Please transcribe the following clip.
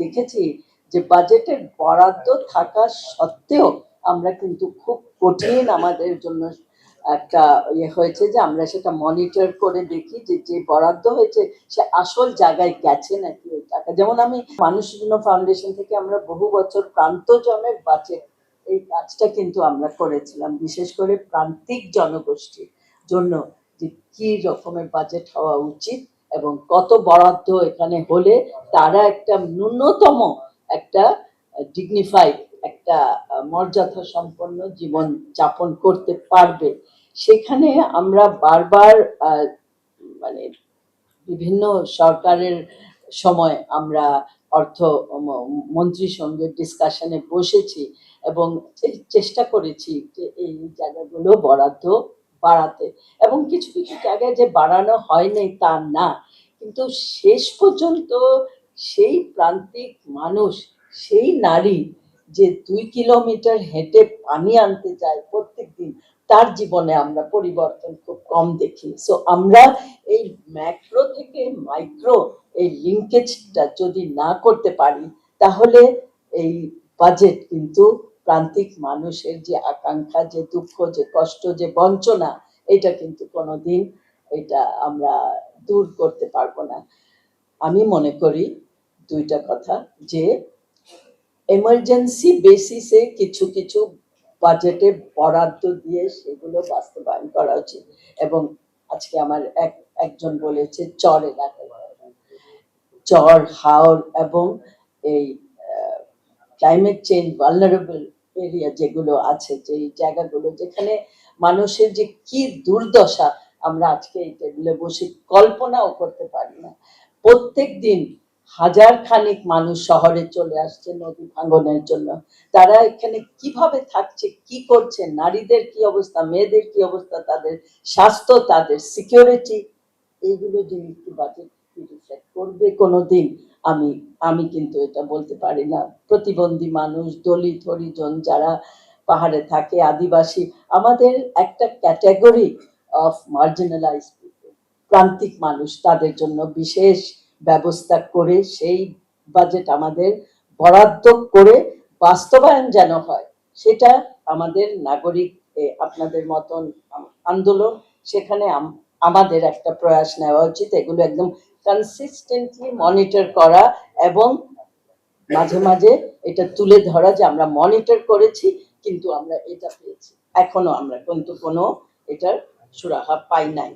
দেখেছি যে বাজেটের বরাদ্দ থাকা সত্ত্বেও আমরা কিন্তু খুব কঠিন আমাদের জন্য একটা ইয়ে হয়েছে যে আমরা সেটা মনিটর করে দেখি যে যে বরাদ্দ হয়েছে সে আসল জায়গায় গেছে নাকি ওই টাকা। যেমন আমি মানুষের জন্য ফাউন্ডেশন থেকে আমরা বহু বছর প্রান্তজনের বাজেট এই কাজটা কিন্তু আমরা করেছিলাম, বিশেষ করে প্রান্তিক জনগোষ্ঠীর জন্য যে কি রকমের বাজেট হওয়া উচিত এবং কত বরাদ্দ এখানে হলে তারা একটা ন্যূনতম একটা ডিগনিফাইড একটা মর্যাদা সম্পন্ন জীবন যাপন করতে পারবে। সেখানে আমরা বারবার মানে বিভিন্ন সরকারের সময় আমরা অর্থ মন্ত্রীর সঙ্গে ডিসকাশনে বসেছি এবং চেষ্টা করেছি যে এই জায়গাগুলো বরাদ্দ বাড়াতে। এবং কিছু কিছু জায়গায় যে বাড়ানো হয়নি তা না। কিন্তু শেষ পর্যন্ত সেই প্রান্তিক মানুষ, সেই নারী যে দুই কিলোমিটার হেঁটে পানি আনতে যায় প্রত্যেক দিন তার জীবনে আমরা পরিবর্তন খুব কম দেখি। সো আমরা এই ম্যাক্রো থেকে মাইক্রো এই লিঙ্কেজটা যদি না করতে পারি, তাহলে এই বাজেট কিন্তু প্রান্তিক মানুষের যে আকাঙ্ক্ষা, যে দুঃখ, যে কষ্ট, যে বঞ্চনা, এটা কিন্তু কোনোদিন এটা আমরা দূর করতে পারব না। আমি মনে করি দুইটা কথা, যে এমার্জেন্সি বেসিসে কিছু কিছু বাজেটে বরাদ্দ দিয়ে সেগুলো বাস্তবায়ন করা উচিত। এবং আজকে আমার এক, একজন বলেছে, চর এলাকায় চর, হাওর এবং এই ক্লাইমেট চেঞ্জ ভালনারেবল এরিয়া যেগুলো আছে যে জায়গাগুলো যেখানে মানুষের যে কি দুর্দশা, আমরা আজকে এই টেবিলে বসে কল্পনাও করতে পারি না। প্রত্যেক দিন হাজার খানিক মানুষ শহরে চলে আসছে নদী ভাঙ্গনের জন্য। তারা এখানে কীভাবে থাকছে, কি করছে, নারীদের কি অবস্থা, মেয়েদের কি অবস্থা, তাদের স্বাস্থ্য, তাদের সিকিউরিটি এইগুলো জিনিস বাজেট রিফ্লেক্ট করবে কোনোদিন, আমি আমি কিন্তু এটা বলতে পারি না। প্রতিবন্ধী মানুষ, দলিত, হরিজন যারা পাহাড়ে থাকে, আদিবাসী, আমাদের একটা ক্যাটাগরি অফ মার্জিনালাইজ প্রান্তিক মানুষ, তাদের জন্য বিশেষ ব্যবস্থা করে, সেই বাজেট আমাদের বরাদ্দ করে বাস্তবায়ন যেন হয়, সেটা আমাদের নাগরিক আপনাদের মতন আন্দোলন, সেখানে আমাদের একটা প্রয়াস নেওয়া উচিত। এগুলো একদম কনসিস্টেন্টলি মনিটর করা এবং মাঝে মাঝে এটা তুলে ধরা যে আমরা মনিটর করেছি, কিন্তু আমরা এটা পেয়েছি। এখনও আমরা কিন্তু কোনো এটার সুরাহা পাই নাই।